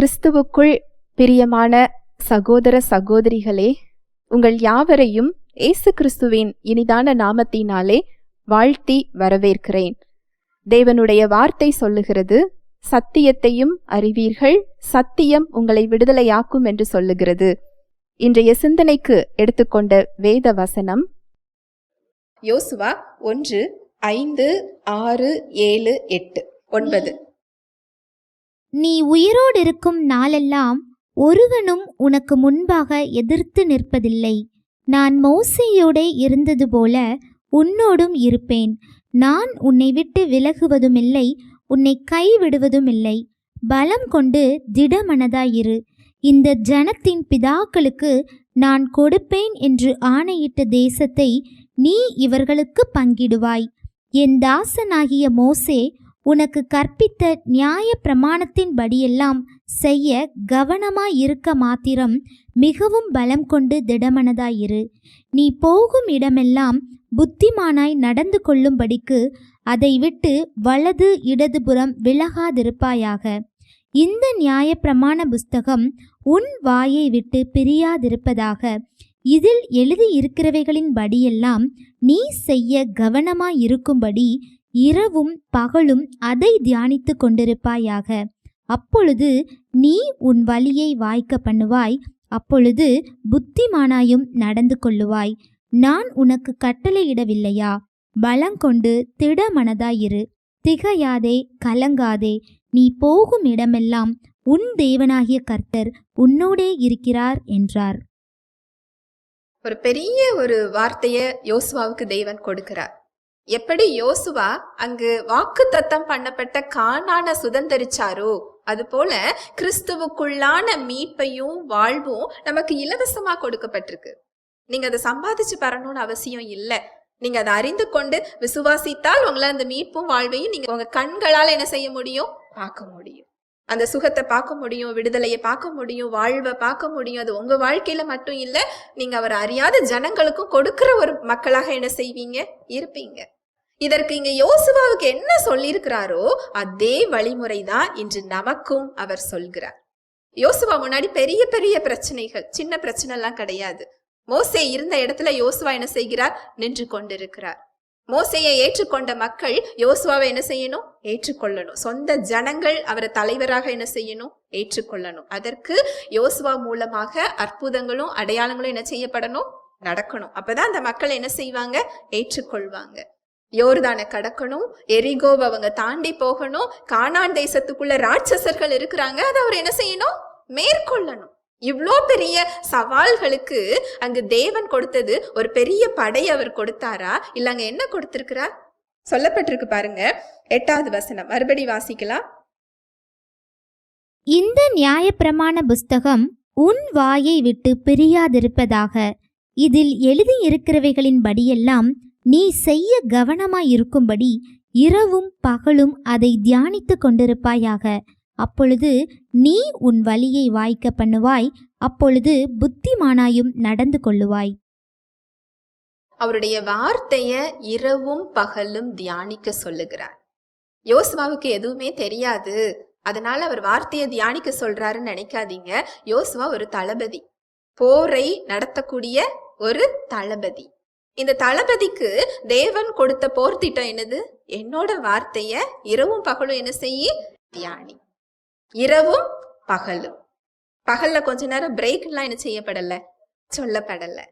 கிறிஸ்துவுக்குள் பிரியமான சகோதர சகோதரிகளே உங்கள் யாவரையும் இயேசு கிறிஸ்துவின் இனிதான நாமத்தினாலே வாழ்த்தி வரவேற்கிறேன். தேவனுடைய வார்த்தை சொல்லுகிறது சத்தியத்தையும் அறிவீர்கள் சத்தியம் உங்களை விடுதலையாக்கும் என்று சொல்லுகிறது. இன்றைய சிந்தனைக்கு எடுத்துக்கொண்ட வேத வசனம் யோசுவா ஒன்று ஐந்து ஆறு ஏழு எட்டு ஒன்பது. நீ உயிரோடிருக்கும் நாளெல்லாம் ஒருவனும் உனக்கு முன்பாக எதிர்த்து நிற்பதில்லை. நான் மோசையோடே இருந்தது போல உன்னோடும் இருப்பேன். நான் உன்னை விட்டு விலகுவதுமில்லை உன்னை கைவிடுவதுமில்லை. பலம் கொண்டு திடமனதாயிரு. இந்த ஜனத்தின் பிதாக்களுக்கு நான் கொடுப்பேன் என்று ஆணையிட்ட தேசத்தை நீ இவர்களுக்கு பங்கிடுவாய். என் தாசனாகிய மோசே உனக்கு கற்பித்த நியாய பிரமாணத்தின்படியெல்லாம் செய்ய கவனமாயிருக்க மாத்திரம் மிகவும் பலம் கொண்டு திடமனதாயிரு. நீ போகும் இடமெல்லாம் புத்திமானாய் நடந்து கொள்ளும்படிக்கு அதை விட்டு வலது இடதுபுறம் விலகாதிருப்பாயாக. இந்த நியாய பிரமாண புஸ்தகம் உன் வாயை விட்டு பிரியாதிருப்பதாக. இதில் எழுதியிருக்கிறவைகளின் படியெல்லாம் நீ செய்ய கவனமாயிருக்கும்படி இரவும் பகலும் அதை தியானித்து கொண்டிருப்பாயாக. அப்பொழுது நீ உன் வழியை வாய்க்க பண்ணுவாய். அப்பொழுது புத்திமானாயும் நடந்து கொள்ளுவாய். நான் உனக்கு கட்டளையிடவில்லையா பலங்கொண்டு திடமனதாயிரு திகையாதே கலங்காதே நீ போகும் இடமெல்லாம் உன் தேவனாகிய கர்த்தர் உன்னோடே இருக்கிறார் என்றார். ஒரு பெரிய ஒரு வார்த்தைய யோசுவாவுக்கு தேவன் கொடுக்கிறார். எப்படி யோசுவா அங்கு வாக்கு தத்தம் பண்ணப்பட்ட காணான சுதந்திரிச்சாரோ அதுபோல கிறிஸ்துவுக்குள்ளான மீட்பையும் வாழ்வும் நமக்கு இலவசமா கொடுக்கப்பட்டிருக்கு. நீங்க அதை சம்பாதிச்சு பெறணும்னு அவசியம் இல்லை. நீங்க அதை அறிந்து கொண்டு விசுவாசித்தால் உங்களை அந்த மீட்பும் வாழ்வையும் நீங்க உங்க கண்களால் என்ன செய்ய முடியும்? பார்க்க முடியும். அந்த சுகத்தை பார்க்க முடியும் விடுதலையை பார்க்க முடியும் வாழ்வை பார்க்க முடியும். அது உங்க வாழ்க்கையில மட்டும் இல்லை நீங்க அவர் அறியாத ஜனங்களுக்கும் கொடுக்கிற ஒரு மக்களாக என்ன செய்வீங்க? இருப்பீங்க. இதற்கு இங்க யோசுவாவுக்கு என்ன சொல்லியிருக்கிறாரோ அதே வழிமுறை தான் இன்று நமக்கும் அவர் சொல்கிறார். யோசுவா முன்னாடி பெரிய பெரிய பிரச்சனைகள் சின்ன பிரச்சனை எல்லாம் கிடையாது. மோசே இருந்த இடத்துல யோசுவா என்ன செய்கிறார்? நின்று கொண்டிருக்கிறார். மோசையை ஏற்றுக்கொண்ட மக்கள் யோசுவாவை என்ன செய்யணும்? ஏற்றுக்கொள்ளணும். சொந்த ஜனங்கள் அவரை தலைவராக என்ன செய்யணும்? ஏற்றுக்கொள்ளணும். அதற்கு யோசுவா மூலமாக அற்புதங்களும் அடையாளங்களும் என்ன செய்யப்படணும்? நடக்கணும். அப்பதான் அந்த மக்கள் என்ன செய்வாங்க? ஏற்றுக்கொள்வாங்க. யோர்தானை கடக்கணும் எரிகோவை அவங்க தாண்டி போகணும் கானான் தேசத்துக்குள்ள ராட்சசர்கள் இருக்கிறாங்க அதை அவர் என்ன செய்யணும்? மேற்கொள்ளணும். இவ்வளோ பெரிய சவால்களுக்கு அங்கு தேவன் கொடுத்தது ஒரு பெரிய படை அவர் கொடுத்தாரா? இல்ல அங்க என்ன கொடுத்திருக்கிறார்? சொல்லப்பட்டிருக்கு பாருங்க எட்டாவது வசனம். மறுபடி வாசிக்கலாம். இந்த நியாயப்பிரமாண புஸ்தகம் உன் வாயை விட்டு பிரியாதிருப்பதாக. இதில் எழுதியிருக்கிறவைகளின் படியெல்லாம் நீ செய்ய கவனமாயிருக்கும்படி இரவும் பகலும் அதை தியானித்து கொண்டிருப்பாயாக. அப்பொழுது நீ உன் வழியை வாய்க்க பண்ணுவாய் அப்பொழுது புத்திமானாயும் நடந்து கொள்ளுவாய். அவருடைய வார்த்தைய இரவும் பகலும் தியானிக்க சொல்லுகிறார். யோசுவாவுக்கு எதுவுமே தெரியாது. அதனால அவர் வார்த்தையை தியானிக்க சொல்றாருன்னு நினைக்காதீங்க. யோசுவா ஒரு தளபதி. போரை நடத்தக்கூடிய ஒரு தளபதி. இந்த தளபதிக்கு தேவன் கொடுத்த போர் திட்டம் என்னது? என்னோட வார்த்தைய இரவும் பகலும் என்ன செய்ய? தியானி. இரவும் பகலும். பகல்ல கொஞ்ச நேரம் பிரேக் எல்லாம் என்ன செய்யப்படல? சொல்லப்படல.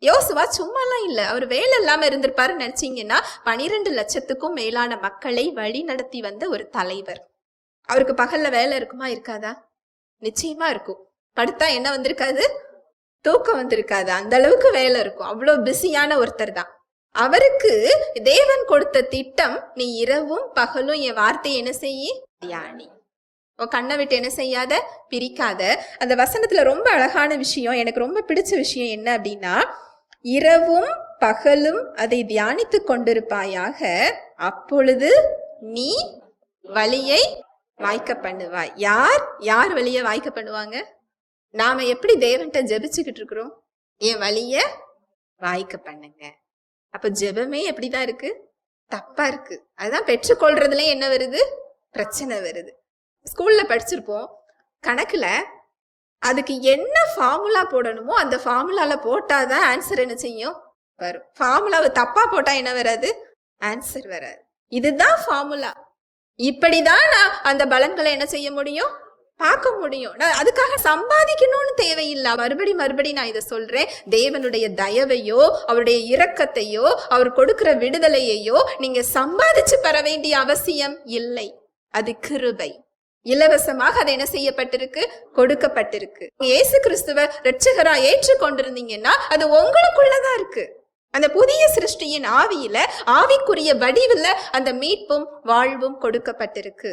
யோசுவா சும்மாலாம் இல்ல. அவர் வேலை இல்லாம இருந்திருப்பாரு நினைச்சீங்கன்னா பனிரெண்டு லட்சத்துக்கும் மேலான மக்களை வழி நடத்தி வந்த ஒரு தலைவர். அவருக்கு பகல்ல வேலை இருக்குமா? இருக்காதா? நிச்சயமா இருக்கும். படுத்தா என்ன வந்திருக்காது? தூக்கம் வந்திருக்காது. அந்த அளவுக்கு வேலை இருக்கும். அவ்வளோ பிஸியான ஒருத்தர் தான். அவருக்கு தேவன் கொடுத்த திட்டம் நீ இரவும் பகலும் என் வார்த்தையை என்ன செய்யி தியானி. உன் கண்ணை விட்டு என்ன செய்யாத? பிரிக்காத. அந்த வசனத்துல ரொம்ப அழகான விஷயம் எனக்கு ரொம்ப பிடிச்ச விஷயம் என்ன அப்படின்னா இரவும் பகலும் அதை தியானித்து கொண்டிருப்பாயாக அப்பொழுது நீ வழியை வாய்க்க பண்ணுவாய். யார் யார் வழியை வாய்க்க பண்ணுவாங்க? நாம எப்படி தேவன்கிட்ட ஜெபிச்சுக்கிட்டு இருக்கிறோம்? என் வழிய வாய்க்க பண்ணுங்க. அப்ப ஜெபமே எப்படிதான் இருக்கு? தப்பா இருக்கு. அதுதான் பெற்றுக்கொள்றதுல என்ன வருது? பிரச்சனை வருது. ஸ்கூல்ல படிச்சிருப்போம். கணக்குல அதுக்கு என்ன ஃபார்முலா போடணுமோ அந்த ஃபார்முலால போட்டாதான் ஆன்சர் என்ன செய்யும்? வரும். ஃபார்முலாவை தப்பா போட்டா என்ன வராது? ஆன்சர் வராது. இதுதான் ஃபார்முலா இப்படிதான் நான் அந்த பலன்களை என்ன செய்ய முடியும்? பார்க்க முடியும். நான் அதுக்காக சம்பாதிக்கணும்னு தேவையில்லை. மறுபடி மறுபடி நான் இதை சொல்றேன். தேவனுடைய தயவையோ அவருடைய இரக்கத்தையோ அவர் கொடுக்கிற விடுதலையையோ நீங்க சம்பாதிச்சு பெற வேண்டிய அவசியம் இல்லை. அது கிருபை. இலவசமாக அது என்ன செய்யப்பட்டிருக்கு? கொடுக்கப்பட்டிருக்கு. இயேசு கிறிஸ்துவ ரட்சகரா ஏற்றுக்கொண்டிருந்தீங்கன்னா அது உங்களுக்குள்ளதான் இருக்கு. அந்த புதிய சிருஷ்டியின் ஆவியில ஆவிக்குரிய வடிவில் அந்த மீட்பும் வாழ்வும் கொடுக்கப்பட்டிருக்கு.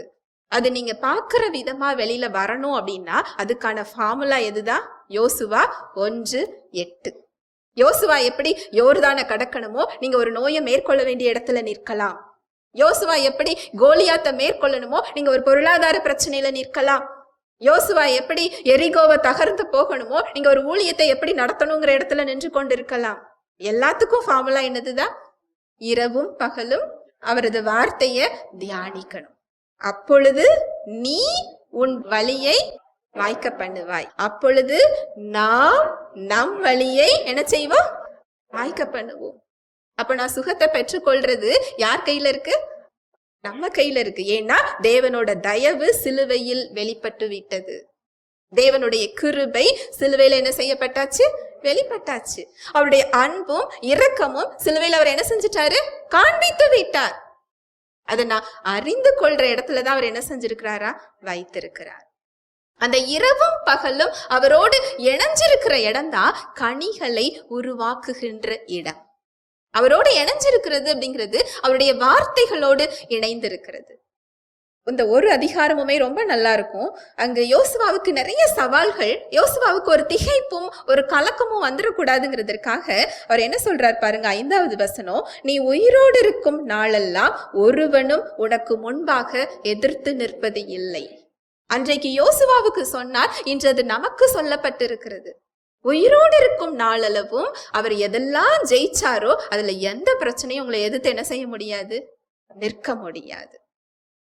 அது நீங்க பார்க்குற விதமா வெளியில வரணும் அப்படின்னா அதுக்கான ஃபார்முலா எதுதான்? யோசுவா ஒன்று எட்டு. யோசுவா எப்படி யோர்தான கடக்கணுமோ நீங்க ஒரு நோயை மேற்கொள்ள வேண்டிய இடத்துல நிற்கலாம். யோசுவா எப்படி கோலியாத்த மேற்கொள்ளணுமோ நீங்க ஒரு பொருளாதார பிரச்சனையில நிற்கலாம். யோசுவா எப்படி எரிகோவை தகர்ந்து போகணுமோ நீங்க ஒரு ஊழியத்தை எப்படி நடத்தணுங்கிற இடத்துல நின்று கொண்டிருக்கலாம். எல்லாத்துக்கும் ஃபார்முலா என்னதுதான்? இரவும் பகலும் அவரது வார்த்தைய தியானிக்கணும். அப்பொழுது நீ உன் வழியை வாய்க்க பண்ணுவாய். அப்பொழுது நாம் நம் வழியை என்ன செய்வோம்? வாய்க்க பண்ணுவோம். அப்ப நான் சுகத்தை பெற்றுக்கொள்றது யார் கையில இருக்கு? நம்ம கையில இருக்கு. ஏன்னா தேவனோட தயவு சிலுவையில் வெளிப்பட்டு விட்டது தேவனுடைய கிருபை சிலுவையில என்ன செய்யப்பட்டாச்சு? வெளிப்பட்டாச்சு. அவருடைய அன்பும் இரக்கமும் சிலுவையில் அவர் என்ன செஞ்சிட்டாரு? காண்பித்து விட்டார். அதை நான் அறிந்து கொள்ற இடத்துல தான் அவர் என்ன செஞ்சிருக்கிறாரா? வைத்திருக்கிறார். அந்த இரவும் பகலும் அவரோடு இணைஞ்சிருக்கிற இடம்தான் கனிகளை உருவாக்குகின்ற இடம். அவரோடு இணைஞ்சிருக்கிறது அப்படிங்கிறது அவருடைய வார்த்தைகளோடு இணைந்திருக்கிறது. இந்த ஒரு அதிகாரமுமே ரொம்ப நல்லா இருக்கும். அங்க யோசுவாவுக்கு நிறைய சவால்கள் யோசுவாவுக்கு ஒரு திகைப்பும் ஒரு கலக்கமும் வந்துடக்கூடாதுங்கிறதுக்காக அவர் என்ன சொல்றார் பாருங்க ஐந்தாவது வசனம் நீ உயிரோடு இருக்கும் நாளெல்லாம் ஒருவனும் உனக்கு முன்பாக எதிர்த்து நிற்பது இல்லை. அன்றைக்கு யோசுவாவுக்கு சொன்னார் இன்று அது நமக்கு சொல்லப்பட்டிருக்கிறது. உயிரோடு இருக்கும் நாளளவும் அவர் எதெல்லாம் ஜெயிச்சாரோ அதுல எந்த பிரச்சனையும் உங்களை எதிர்த்து என்ன செய்ய முடியாது? நிற்க முடியாது.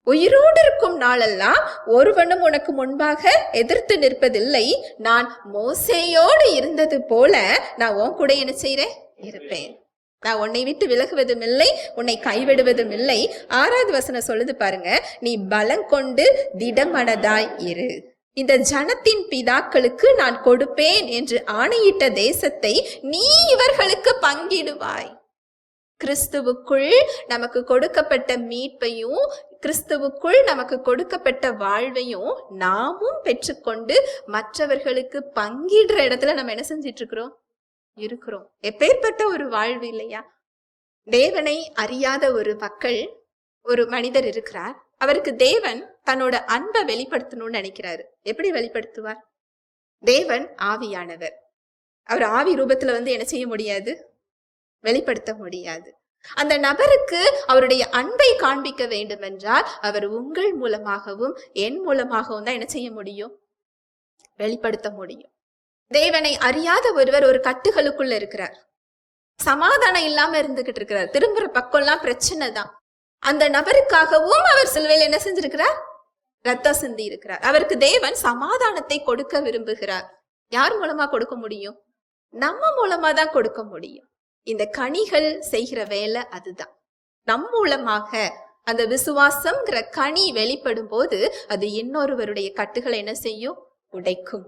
உயிரோடு இருக்கும் நாளெல்லாம் ஒருவனும் உனக்கு முன்பாக எதிர்த்து நிற்பதில்லை. நான் மோசையோடு இருந்தது போல நான் உன் கூட என்ன செய்கிறேன் இருப்பேன். நான் உன்னை விட்டு விலகுவதும் இல்லை உன்னை கைவிடுவதும் இல்லை. ஆறாவது வசனம் சொல்லுது பாருங்க நீ பலம் கொண்டு திடமனதாய் இரு. இந்த ஜனத்தின் பிதாக்களுக்கு நான் கொடுப்பேன் என்று ஆணையிட்ட தேசத்தை நீ இவர்களுக்கு பங்கிடுவாய். கிறிஸ்துவுக்குள் நமக்கு கொடுக்கப்பட்ட மீட்பையும் கிறிஸ்துவுக்குள் நமக்கு கொடுக்கப்பட்ட வாழ்வையும் நாமும் பெற்றுக்கொண்டு மற்றவர்களுக்கு பங்கிடுற இடத்துல நம்ம என்ன செஞ்சிட்டு இருக்கிறோம் இருக்கிறோம். எப்பேற்பட்ட ஒரு வாழ்வு இல்லையா? தேவனை அறியாத ஒரு மக்கள் ஒரு மனிதர் இருக்கிறார். அவருக்கு தேவன் தன்னோட அன்பை வெளிப்படுத்தணும்னு நினைக்கிறாரு. எப்படி வெளிப்படுத்துவார்? தேவன் ஆவியானவர். அவர் ஆவி ரூபத்துல வந்து என்ன செய்ய முடியாது? வெளிப்படுத்த முடியாது. அந்த நபருக்கு அவருடைய அன்பை காண்பிக்க வேண்டும் என்றால் அவர் உங்கள் மூலமாகவும் என் மூலமாகவும் தான் என்ன செய்ய முடியும்? வெளிப்படுத்த முடியும். தேவனை அறியாத ஒருவர் ஒரு கட்டுகளுக்குள்ள இருக்கிறார். சமாதானம் இல்லாம இருந்துகிட்டு இருக்கிறார். திரும்புற பக்கம்லாம் பிரச்சனை தான். அந்த நபருக்காகவும் அவர் சிலுவையில் என்ன செஞ்சிருக்கிறார்? ரத்தம் சிந்தி இருக்கிறார். அவருக்கு தேவன் சமாதானத்தை கொடுக்க விரும்புகிறார். யார் மூலமா கொடுக்க முடியும்? நம்ம மூலமா தான் கொடுக்க முடியும். இந்த கனிகள் செய்கிற வேலை அதுதான். நம் மூலமாக அந்த விசுவாசம்ங்கிற கனி வெளிப்படும் போது அது இன்னொருவருடைய கட்டுகளை என்ன செய்யும்? உடைக்கும்.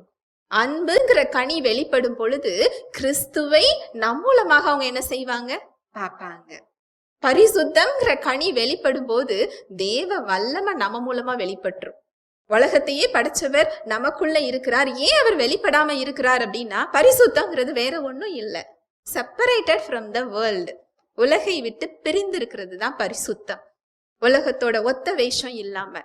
அன்புங்கிற கனி வெளிப்படும் பொழுது கிறிஸ்துவை நம் மூலமாக அவங்க என்ன செய்வாங்க? பார்ப்பாங்க. பரிசுத்தம்ங்கிற கனி வெளிப்படும் போது தேவ வல்லமை நம்ம மூலமா வெளிப்பட்டுரும். உலகத்தையே படைச்சவர் நமக்குள்ள இருக்கிறார். ஏன் அவர் வெளிப்படாம இருக்கிறார் அப்படின்னா பரிசுத்தங்கிறது வேற ஒன்றும் இல்லை. செப்பரேட்டட் ஃப்ரம் த வேர்ல்டு உலகை விட்டு பிரிந்திருக்கிறது தான் பரிசுத்தம். உலகத்தோட ஒத்த வேஷம் இல்லாம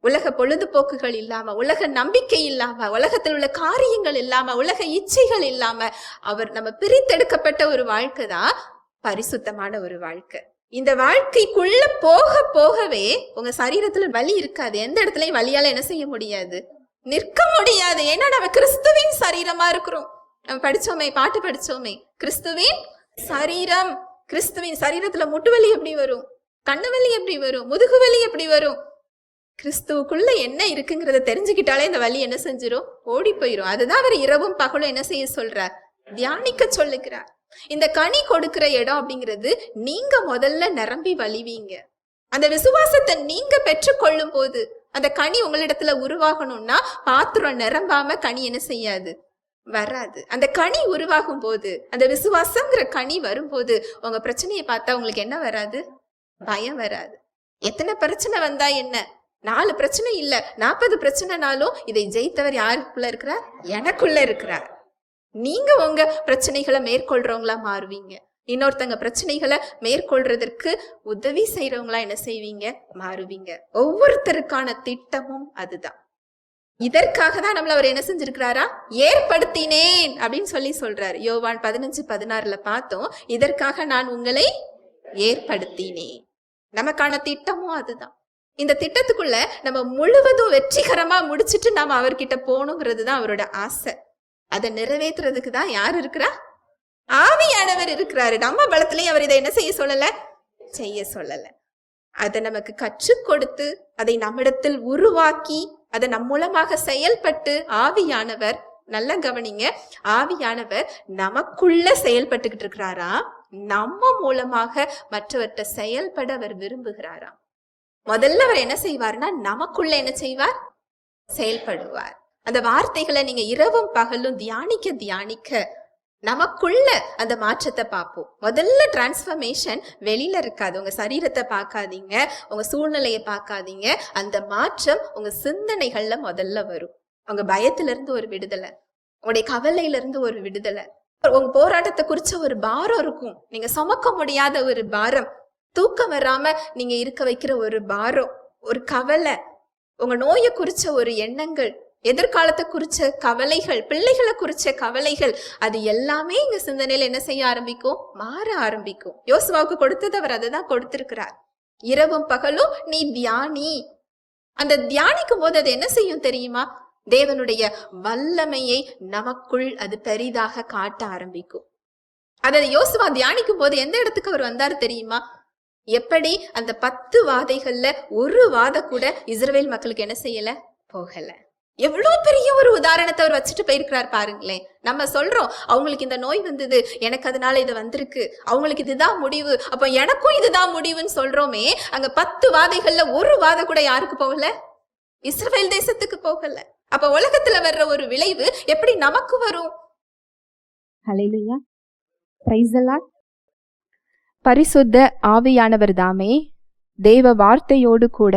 உலக பொழுதுபோக்குகள் இல்லாம உலக நம்பிக்கை இல்லாம உலகத்தில் உள்ள காரியங்கள் இல்லாம உலக இச்சைகள் இல்லாம அவர் நம்ம பிரித்தெடுக்கப்பட்ட ஒரு வாழ்க்கை தான் பரிசுத்தமான ஒரு வாழ்க்கை. இந்த வாழ்க்கைக்குள்ள போக போகவே உங்க சரீரத்துல வலி இருக்காது. எந்த இடத்துலயும் வலியால என்ன செய்ய முடியாது? நிற்க முடியாது. ஏன்னா நம்ம கிறிஸ்துவின் சரீரமா இருக்கிறோம். படிச்சோமே பாட்டு படிச்சோமே. கிறிஸ்துவின் சரீரம் கிறிஸ்துவின் சரீரத்துல முட்டு வலி எப்படி வரும்? கண்ணு வலி எப்படி வரும்? முதுகு வலி எப்படி வரும்? கிறிஸ்துவுக்குள்ள என்ன இருக்குங்கிறத தெரிஞ்சுக்கிட்டாலே இந்த வலி என்ன செஞ்சிரும்? ஓடி போயிரும். அதுதான் அவர் இரவும் பகலும் என்ன செய்ய சொல்றார்? தியானிக்க சொல்லுகிறார். இந்த கனி கொடுக்கிற இடம் அப்படிங்கிறது நீங்க முதல்ல நிரம்பி வலிவீங்க அந்த விசுவாசத்தை நீங்க பெற்றுக்கொள்ளும் போது அந்த கனி உங்களிடத்துல உருவாகணும்னா பாத்திரம் நிரம்பாம கனி என்ன செய்யாது? வராது. அந்த கனி உருவாகும் போது அந்த விசுவாசங்கிற கனி வரும்போது உங்க பிரச்சனையை பார்த்தா உங்களுக்கு என்ன வராது? பயம் வராது. எத்தனை பிரச்சனை வந்தா என்ன? நாலு பிரச்சனை இல்ல நாற்பது பிரச்சனைனாலும் இதை ஜெயித்தவர் யாருக்குள்ள இருக்கிறார்? எனக்குள்ள இருக்கிறார். நீங்க உங்க பிரச்சனைகளை மேற்கொள்றவங்களா மாறுவீங்க. இன்னொருத்தங்க பிரச்சனைகளை மேற்கொள்றதற்கு உதவி செய்யறவங்களா என்ன செய்வீங்க? மாறுவீங்க. ஒவ்வொருத்தருக்கான திட்டமும் அதுதான். இதற்காக தான் நம்மள அவர் என்ன செஞ்சிருக்கிறாரா? ஏற்படுத்தினேன் அப்படின்னு சொல்லி சொல்றாரு. யோவான் பதினஞ்சு பதினாறுல பார்த்தோம். இதற்காக நான் உங்களை ஏற்படுத்தினேன். நமக்கான திட்டமும் அதுதான். இந்த திட்டத்துக்குள்ள நம்ம முழுவதும் வெற்றிகரமா முடிச்சிட்டு நாம அவர்கிட்ட போகணுங்கிறது தான் அவரோட ஆசை. அதை நிறைவேற்றுறதுக்கு தான் யார் இருக்கிறா? ஆவியானவர் இருக்கிறாரு. நம்ம பலத்திலையும் அவர் இதை என்ன செய்ய சொல்லல? செய்ய சொல்லல. அதை நமக்கு கற்றுக் கொடுத்து அதை நம்மிடத்தில் உருவாக்கி அதை நம் மூலமாக செயல்பட்டு ஆவியானவர் நல்ல கவனிங்க. ஆவியானவர் நமக்குள்ள செயல்பட்டுக்கிட்டு இருக்கிறாரா? நம்ம மூலமாக மற்றவர்கிட்ட செயல்பட அவர் விரும்புகிறாராம் முதல்ல அவர் என்ன செய்வார்னா நமக்குள்ள என்ன செய்வார்? செயல்படுவார். அந்த வார்த்தைகளை நீங்க இரவும் பகலும் தியானிக்க தியானிக்க நமக்குள்ள அந்த மாற்றத்தை பார்ப்போம். முதல்ல டிரான்ஸ்ஃபர்மேஷன் வெளியில இருக்காது. உங்க சரீரத்தை பார்க்காதீங்க. உங்க சூழ்நிலையை பார்க்காதீங்க. அந்த மாற்றம் உங்க சிந்தனைகள்ல முதல்ல வரும். உங்க பயத்துல இருந்து ஒரு விடுதலை. உங்களுடைய கவலையில இருந்து ஒரு விடுதலை. உங்க போராட்டத்தை குறிச்ச ஒரு பாரம் இருக்கும். நீங்க சுமக்க முடியாத ஒரு பாரம். தூக்கம் வராம நீங்க இருக்க வைக்கிற ஒரு பாரம். ஒரு கவலை. உங்க நோயை குறிச்ச ஒரு எண்ணங்கள். எதிர்காலத்தை குறித்த கவலைகள் பிள்ளைகளை குறித்த கவலைகள் அது எல்லாமே இங்க சிந்தனையில என்ன செய்ய ஆரம்பிக்கும்? மாற ஆரம்பிக்கும். யோசுவாவுக்கு கொடுத்தது அவர் அதை தான் கொடுத்திருக்கிறார். இரவும் பகலும் நீ தியானி. அந்த தியானிக்கும் போது அது என்ன செய்யும் தெரியுமா? தேவனுடைய வல்லமையை நமக்குள் அது பெரிதாக காட்ட ஆரம்பிக்கும். அதை யோசுவா தியானிக்கும் போது எந்த இடத்துக்கு அவர் வந்தார் தெரியுமா? எப்படி அந்த பத்து வாதைகள்ல ஒரு வாத கூட இஸ்ரவேல் மக்களுக்கு என்ன செய்யல? போகலை. எவ்வளோ பெரிய ஒரு உதாரணத்தை அவர் வச்சுட்டு போயிருக்கிறார் பாருங்களேன். நம்ம சொல்றோம் அவங்களுக்கு இந்த நோய் வந்தது எனக்கு அதனால இது வந்திருக்கு அவங்களுக்கு இதுதான் முடிவு அப்போ எனக்கும் இதுதான் முடிவுன்னு சொல்றோமே அங்க பத்து வாதைகள்ல ஒரு வாதை கூட யாருக்கு போகல? இஸ்ரேல் தேசத்துக்கு போகல. அப்ப உலகத்துல வர்ற ஒரு விளைவு எப்படி நமக்கு வரும்? பரிசுத்த ஆவியானவர் தாமே தேவ வார்த்தையோடு கூட